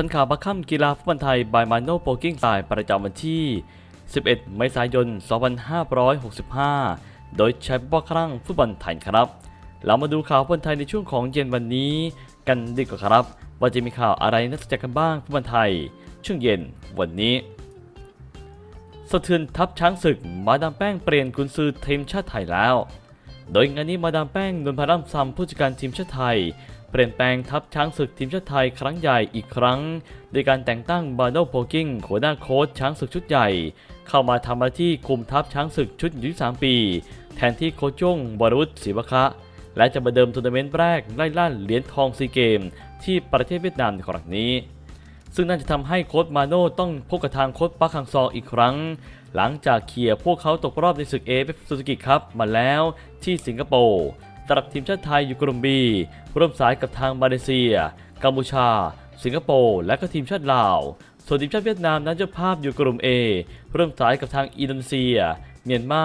ทันข่าวบัคคัมกีฬาฟุตบอลไทยบายมาโนโปกิ้งสายประจำวันที่ 11 เมษายน 2565 โดยใช้บอลครั้งฟุตบอลไทยครับ เรามาดูข่าวฟุตบอลไทยในช่วงของเย็นวันนี้กันดีกว่าครับ ว่าจะมีข่าวอะไรน่าสนใจกันบ้างฟุตบอลไทย ช่วงเย็นวันนี้ สะเทือนทัพช้างศึกมาดามแป้งเปลี่ยนกุนซือทีมชาติไทยแล้ว โดยงานนี้มาดามแป้งนนพรัมซัมผู้จัดการทีมชาติไทย เปลี่ยนแปลงทัพช้างศึกทีมชาติไทยครั้งใหญ่อีกครั้ง โดยการแต่งตั้งบาโนโพกิ้งหัวหน้าโค้ชช้างศึกชุดใหญ่ เข้ามาทำหน้าที่คุมทัพช้างศึกชุดอายุ3ปี แทนที่โคชจ้งบรวุฒิศรีวคะ และจะมาเดิมทัวร์นาเมนต์แรกไล่ล่าเหรียญทองซีเกม ที่ประเทศเวียดนามในครั้งนี้ ซึ่งน่าจะทำให้โค้ชมาโน่ต้องพบกับทางโค้ชปักฮังซออีกครั้ง หลังจากเคลียร์พวกเขาตกรอบในศึกเอฟซูซูกิครับมาแล้วที่สิงคโปร์ สำหรับทีมชาติไทยอยู่กลุ่มบีร่วมสายกับทางมาเลเซีย กัมพูชา สิงคโปร์ และก็ทีมชาติลาว ส่วนทีมชาติเวียดนามนั้นเจ้าภาพอยู่กลุ่ม A ร่วมสายกับทางอินโดนีเซีย เมียนมา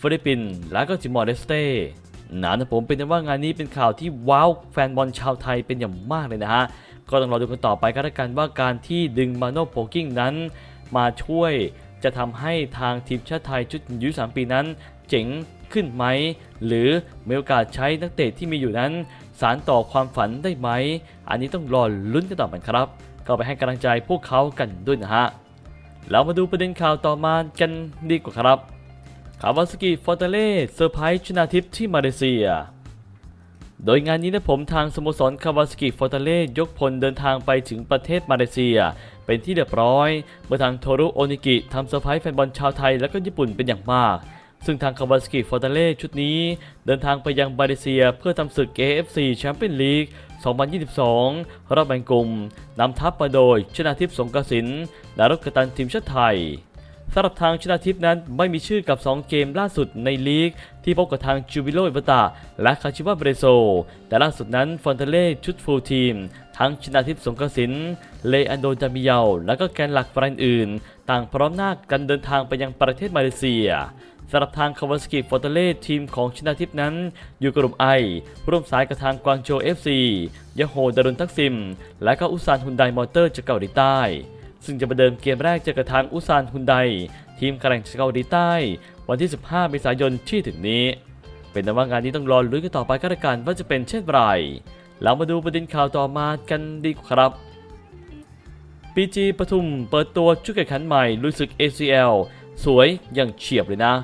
ฟิลิปปินส์ และก็ติมอร์เลสเต้นานะผมเป็นว่างานนี้เป็นข่าวที่ว้าวแฟนบอลชาวไทยเป็นอย่างมากเลยนะฮะ ก็ต้องรอดูกันต่อไปก็แล้วกันว่าการที่ดึงมาโนโปกิ้งนั้นมาช่วยจะทำให้ทางทีมชาติไทยชุดอายุ3ปีนั้น เจ๋ง ขึ้นไหม หรือมีโอกาสใช้นักเตะที่มีอยู่นั้น สารต่อความฝันได้ไหม อันนี้ต้องรอลุ้นกันต่อไปครับ ก็ไปให้กำลังใจพวกเขากันด้วยนะฮะ เรามาดูประเด็นข่าวต่อมากันดีกว่าครับ คาวาสกิฟอร์เตเล่เซอร์ไพรส์ชนะทิพย์ที่มาเลเซียโดยงานนี้นะผมทางสโมสรคาวาสกิฟอร์เตเล่ยกพลเดินทางไปถึงประเทศมาเลเซีย เป็นที่เรียบร้อย เมื่อทางโทรุโอนิกิทำเซอร์ไพรส์แฟนบอลชาวไทยและก็ญี่ปุ่นเป็นอย่างมาก ซึ่งทางคาวาสกิฟอร์เตเล่ชุดนี้ เดินทางไปยังมาเลเซียเพื่อทำศึก AFC แชมเปี้ยนลีก 2022 รอบแบ่งกลุ่มนำทัพมาโดยชนาทิพย์สงกสินและรักตันทีมชาติไทยสำหรับทางชนาทิพย์นั้นไม่มีชื่อกับ 2 เกมล่าสุดในลีก ที่พบกับทางจูบิโลอิบตะและคาชิวาเบรโซ แต่ล่าสุดนั้นฟอนเทเล่ชุดฟูลทีม ทั้งชนาทิพย์สงกสินเลอันโดจามิเยาและก็แกนหลักรายอื่น ต่างพร้อมหน้ากันเดินทางไปยังประเทศมาเลเซียำหรับทางคาวาสกิฟอร์เตเล่ทีมของชนาทิพนั้น อยู่กลุ่มไอร่วมสายกับทางกวางโจเอฟซียาโฮดารุนทักซิม และก็อุซานฮุนไดมอเตอร์จากเกาหลีใต้ ซึ่งจะมาเดิมเกมแรกเจอกับทางอุซานฮุนไดทีมแข่งจากเกาหลีใต้ วันที่ 15 เมษายนที่ถึงนี้ เป็นแต่ว่างานนี้ต้องรอลุ้นกันต่อไปก็แล้วกันว่าจะเป็นเช่นไรเรามาดูประเด็นข่าวต่อมากันดีกว่าครับปีจีปทุมเปิดตัวชุดแข่งขันใหม่ลุยศึก ACL สวยอย่างเฉียบเลยนะ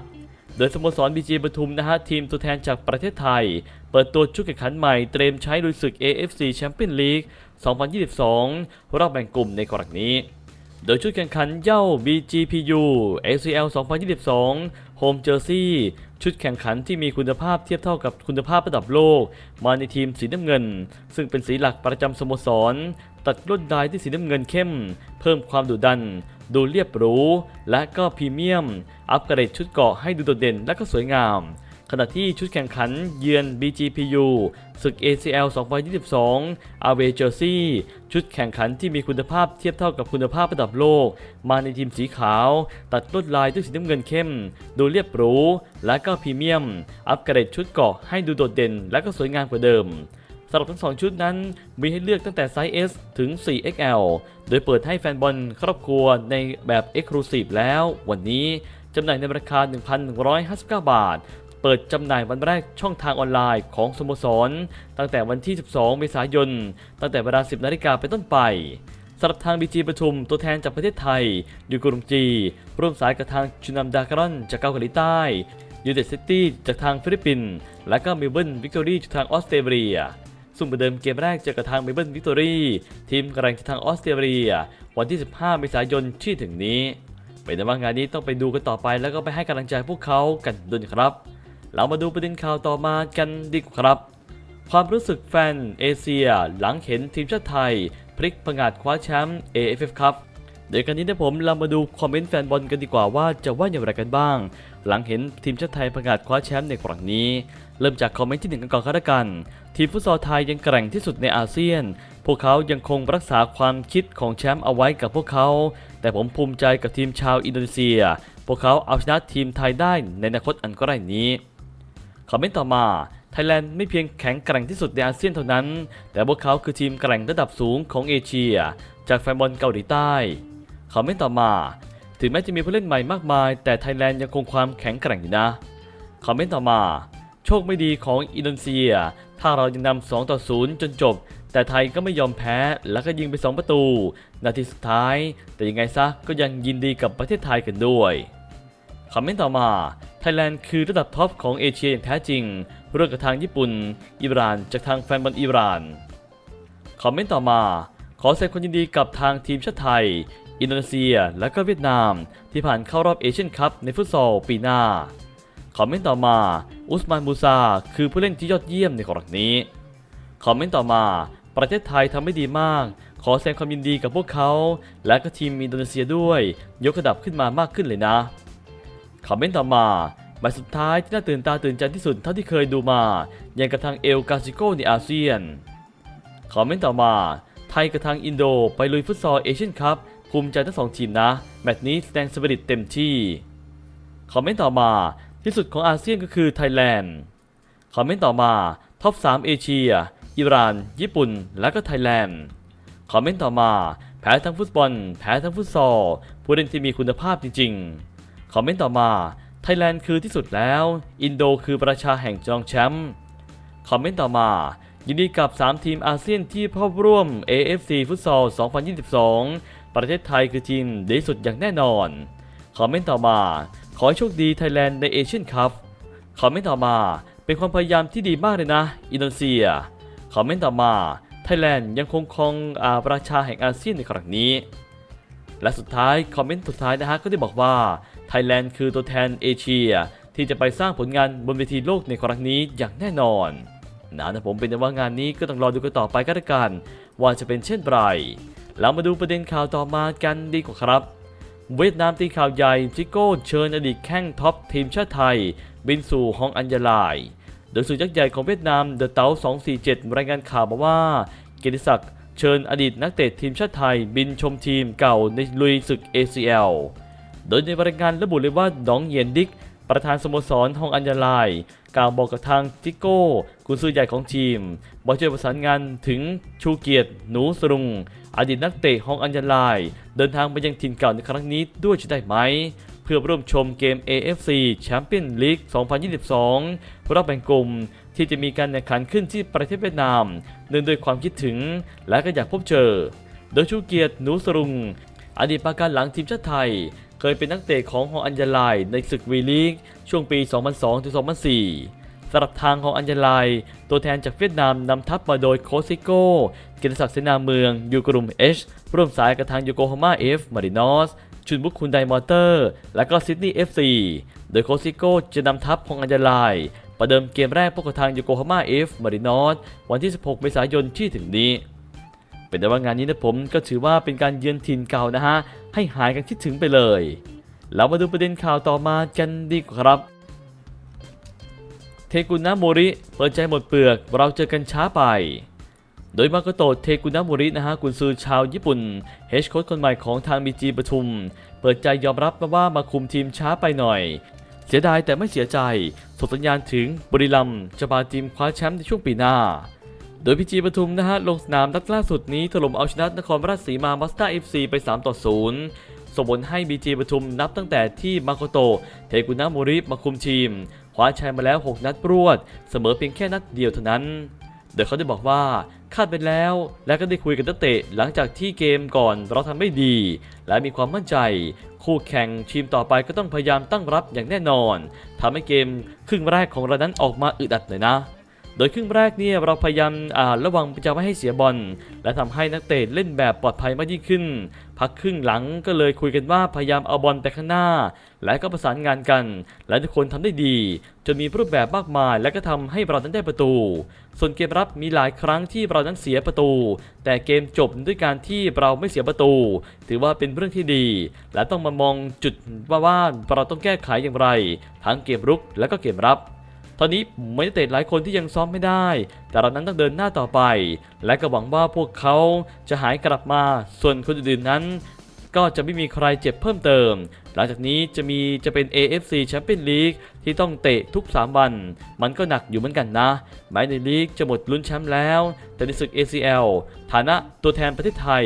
โดยสโมสรบีจีปทุมนะฮะทีมตัวแทนจากประเทศไทย เปิดตัวชุดแข่งขันใหม่เตรียมใช้ลุยศึก AFC Champions League 2022 รอบแบ่งกลุ่มในกรณีนี้ โดยชุดแข่งขันเย่า BGPU ACL 2022 Home Jersey ชุดแข่งขันที่มีคุณภาพเทียบเท่ากับคุณภาพระดับโลก มาในทีมสีน้ำเงิน ซึ่งเป็นสีหลักประจำสโมสร ตัดลวดลายที่สีน้ำเงินเข้ม เพิ่มความดุดัน ดูเรียบหรู และก็พรีเมียม อัปเกรดชุดเกราะให้ดูโดดเด่นและก็สวยงาม ขณะที่ชุดแข่งขันเยือน BGPU ศึก ACL 2022 a w a y Jersey ชุดแข่งขันที่มีคุณภาพเทียบเท่ากับคุณภาพระดับโลก มาในทีมสีขาว ตัดลวดลายด้วยสีน้ำเงินเข้ม ดูเรียบหรู และก็พรีเมียม อัปเกรดชุดเกราะให้ดูโดดเด่นและก็สวยงามกว่าเดิม สำหรับทั้งสองชุดนั้น มีให้เลือกตั้งแต่ไซส์ S ถึง 4XL โดยเปิดให้แฟนบอลครอบครัวในแบบ Exclusive แล้ว วันนี้จำหน่ายในราคา 1,159 บาท เปิดจำหน่ายวันแรกช่องทางออนไลน์ของสโมสร ตั้งแต่วันที่ 12 เมษายน ตั้งแต่เวลา 10 นาฬิกาเป็นต้นไปสำหรับทางบีจีประชุมตัวแทนจากประเทศไทย อยู่กลุ่มจี ร่วมสายกับทางชุนัมดากรอนจากเกาหลีใต้ยูเต็ดซิตี้จากทางฟิลิปปินส์และก็เมลเบิร์นวิกตอรี่จากทางออสเตรเลีย ซึ่งประเดิมเกมแรกเจอกับทางเมเบิร์นวิกตอรี่ทีมกำลังจากทางออสเตรเลีย วันที่ 15 เมษายนที่ถึงนี้เป็นแต่ว่างานนี้ต้องไปดูกันต่อไปแล้วก็ไปให้กำลังใจพวกเขากันด้วยครับ เรามาดูประเด็นข่าวต่อมากันดีกว่าครับ ความรู้สึกแฟนเอเชีย หลังเห็นทีมชาติไทย พลิกผงาดคว้าแชมป์ AFF ครับเดี๋ยวกันนี้นะผมเรามาดูคอมเมนต์แฟนบอลกันดีกว่าว่าจะว่าอย่างไรกันบ้าง หลังเห็นทีมชาติไทยผงาดคว้าแชมป์ในครั้งนี้ เริ่มจากคอมเมนต์ที่หนึ่งกันก่อนก็แล้วกัน ทีมฟุตซอลไทยยังแกร่งที่สุดในอาเซียน พวกเขายังคงรักษาความคิดของแชมป์เอาไว้กับพวกเขา แต่ผมภูมิใจกับทีมชาวอินโดนีเซีย พวกเขาเอาชนะทีมไทยได้ในอนาคตอันใกล้นี้คอมเมนต์ต่อมาไทยแลนด์ไม่เพียงแข็งแกร่งที่สุดในอาเซียนเท่านั้น แต่พวกเขาคือทีมแกร่งระดับสูงของเอเชีย จากแฟนบอลเกาหลีใต้คอมเมนต์ต่อมา ถึงแม้จะมีผู้เล่นใหม่มากมาย แต่ไทยแลนด์ยังคงความแข็งแกร่งอยู่นะคอมเมนต์ต่อมา ชคไม่ดีของอินโดนีเซีย ถ้าเรายังนำ2ต่อ0จนจบ แต่ไทยก็ไม่ยอมแพ้แล้วก็ยิงไป 2 ประตู นาทีสุดท้าย แต่ยังไงซะก็ยังยินดีกับประเทศไทยกันด้วยคอมเมนต์ต่อมา ไทยแลนด์คือระดับท็อปของเอเชียอย่างแท้จริงเรื่องกับทางญี่ปุ่น อิหร่านจากทางแฟนบอลอิหร่านคอมเมนต์ต่อมา ขอแสดงความยินดีกับทางทีมชาติไทย อินโดนีเซียและก็เวียดนาม ที่ผ่านเข้ารอบเอเชียนคัพในฟุตซอลปีหน้า คอมเมนต์ต่อมา อุสมานมูซา คือผู้เล่นที่ยอดเยี่ยมในครั้งนี้ คอมเมนต์ต่อมา ประเทศไทยทำไม่ดีมาก ขอแสดงความยินดีกับพวกเขา และก็ทีมอินโดนีเซียด้วย ยกระดับขึ้นมามากขึ้นเลยนะ คอมเมนต์ต่อมาแมตช์สุดท้ายที่น่าตื่นตาตื่นใจที่สุดเท่าที่เคยดูมา อย่างกับทางเอลกาซิโกในอาเซียน คอมเมนต์ต่อมา ไทยกับทางอินโดไปลุยฟุตซอลเอเชียนคัพภูมิใจทั้งสองทีมนะ แมตช์นี้แสดงสปิริตเต็มที่ คอมเมนต์ต่อมา ที่สุดของอาเซียนก็คือไทยแลนด์ คอมเมนต์ต่อมาท็อป 3 เอเชีย อิหร่าน ญี่ปุ่น และก็ไทยแลนด์ คอมเมนต์ต่อมา แพ้ทั้งฟุตบอล แพ้ทั้งฟุตซอล ผู้เล่นที่มีคุณภาพจริงๆ คอมเมนต์ต่อมา ไทยแลนด์คือที่สุดแล้ว อินโดคือประชาแห่งจองแชมป์ คอมเมนต์ต่อมา ยินดีกับ 3 ทีมอาเซียนที่เข้าร่วม AFC ฟุตซอล 2022 ประเทศไทยคือทีมดีสุดอย่างแน่นอน คอมเมนต์ต่อมา ขอให้โชคดีไทยแลนด์ในเอเชียนคัพคอมเมนต์ต่อมาเป็นความพยายามที่ดีมากเลยนะ อินโดนีเซียคอมเมนต์ต่อมาไทยแลนด์ยังคงครองอาประชาแห่งอาเซียนในครั้งนี้ และสุดท้ายคอมเมนต์สุดท้ายนะฮะก็ได้บอกว่าไทยแลนด์คือตัวแทนเอเชีย ที่จะไปสร้างผลงานบนเวทีโลกในครั้งนี้อย่างแน่นอนนะนะผมเป็นแต่ว่างานนี้ก็ต้องรอดูกันต่อไปก็แล้วกัน ว่าจะเป็นเช่นไรเรามาดูประเด็นข่าวต่อมากันดีกว่าครับ เวียดนามตีข่าวใหญ่จิโก้เชิญอดีตแข้งท็อปทีมชาติไทย บินสู่ฮองอัญญาลาย โดยสื่อยักษ์ใหญ่ของเวียดนามเดอะเตา247 รายงานข่าวมาว่าเกียรติศักดิ์เชิญอดีตนักเตะทีมชาติไทย บินชมทีมเก่าในลุยศึก ACL โดยในรายงานระบุเลยว่าดองเยนดิก ประธานสโมสรฮองอัญญาลาย กล่าวบอกกับทางจิโก้กุนซือใหญ่ของทีมบอกจะประสานงานถึงชูเกียรติหนูสรุง อดีตนักเตะฮองอัญญาลาย เดินทางไปยังถิ่นเก่าในครั้งนี้ด้วยจะได้ไหม เพื่อร่วมชมเกม AFC Champions League 2022 รอบแบ่งกลุ่มที่จะมีการแข่งขันขึ้นที่ประเทศเวียดนามเนื่องด้วยความคิดถึงและก็อยากพบเจอ โดยชูเกียรติหนูสรุง อดีตประการหลังทีมชาติไทย เคยเป็นนักเตะของฮองอัญญาลายในศึกวีลีกช่วงปี 2002-2004 สำหรับทางของอัญญาลายตัวแทนจากเวียดนามนำทัพมาโดยโคซิโก้กียรติศักดิ์เสนาเมืองอยู่กลุ่ม H ร่วมสายกับทางโยโกฮาม่าเอฟมารินอสชุนบุกคุณไดมอเตอร์ และก็ซิดนีย์เอฟซีโดยโคซิโก้จะนำทัพของอัญญาลายประเดิมเกมแรกพบกับทางโยโกฮาม่าเอฟมารินอสวันที่ 16 เมษายนที่ถึงนี้เป็นแต่ว่างานนี้นะผมก็ถือว่าเป็นการเยือนถิ่นเก่านะฮะให้หายกันคิดถึงไปเลย เรามาดูประเด็นข่าวต่อมากันดีกว่าครับ เทกุนะโมริเปิดใจหมดเปลือก เราเจอกันช้าไป โดยมาโกโตะเทกุนะโมรินะฮะกุนซือชาวญี่ปุ่นเฮชโค้ชคนใหม่ของทางบีจีปทุม เปิดใจยอมรับมาว่ามาคุมทีมช้าไปหน่อย เสียดายแต่ไม่เสียใจส่งสัญญาณถึงบุรีรัมจะพาทีมคว้าแชมป์ในช่วงปีหน้า โดยพีจีปทุมนะฮะลงสนามนัดล่าสุดนี้ถล่มเอาชนะนครราชสีมามาสเตอร์เอฟซีไป3ต่อ0ส่งผลให้บีจีปทุมนับตั้งแต่ที่มาโกโตะเทกุนะโมริมาคุมทีม คว้าชัยมาแล้ว 6 นัดรวด เสมอเพียงแค่นัดเดียวเท่านั้น โดยเขาได้บอกว่าคาดไปแล้ว และก็ได้คุยกับนักเตะหลังจากที่เกมก่อนเราทำไม่ดี และมีความมั่นใจ คู่แข่งทีมต่อไปก็ต้องพยายามตั้งรับอย่างแน่นอนทำให้เกมครึ่งแรกของเรานั้นออกมาอึดอัดหน่อยนะ โดยครึ่งแรกเนี่ยเราพยายามอ่าระวังจะไม่ให้เสียบอล และทำให้นักเตะเล่นแบบปลอดภัยมากยิ่งขึ้น พักครึ่งหลังก็เลยคุยกันว่าพยายามเอาบอลไปข้างหน้า และก็ประสานงานกัน และทุกคนทำได้ดี จนมีรูปแบบมากมาย และก็ทำให้เรานั้นได้ประตู ส่วนเกมรับมีหลายครั้งที่เรานั้นเสียประตู แต่เกมจบด้วยการที่เราไม่เสียประตู ถือว่าเป็นเรื่องที่ดี และต้องมามองจุดว่าว่าเราต้องแก้ไขอย่างไร ทั้งเกมรุกและก็เกมรับ ตอนนี้ไม่ได้เตะหลายคนที่ยังซ้อมไม่ได้ แต่เรานั้นต้องเดินหน้าต่อไป และก็หวังว่าพวกเขาจะหายกลับมา ส่วนคนอื่นๆนั้น ก็จะไม่มีใครเจ็บเพิ่มเติม หลังจากนี้จะมีจะเป็น AFC Champions League ที่ต้องเตะทุก 3 วัน มันก็หนักอยู่เหมือนกันนะ แม้ในลีกจะหมดลุ้นแชมป์แล้ว แต่ในศึก ACL ฐานะตัวแทนประเทศไทย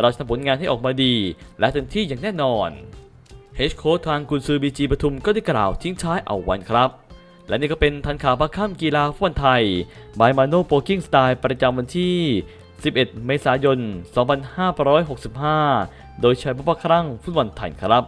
เราจะทำผลงานให้ออกมาดี และเต็มที่อย่างแน่นอนเฮดโค้ชทางกุนซือบีจีปทุมก็ได้กล่าวทิ้งท้ายเอาไวันครับ และนี่ก็เป็นทันข่าวพักข้ามกีฬาฟุตบอลไทยบายมาโนโปกิ้งสไตล์ประจำวันที่ 11 เมษายน 2565 โดยใช้บุพครั้งฟุตบอลไทยครับ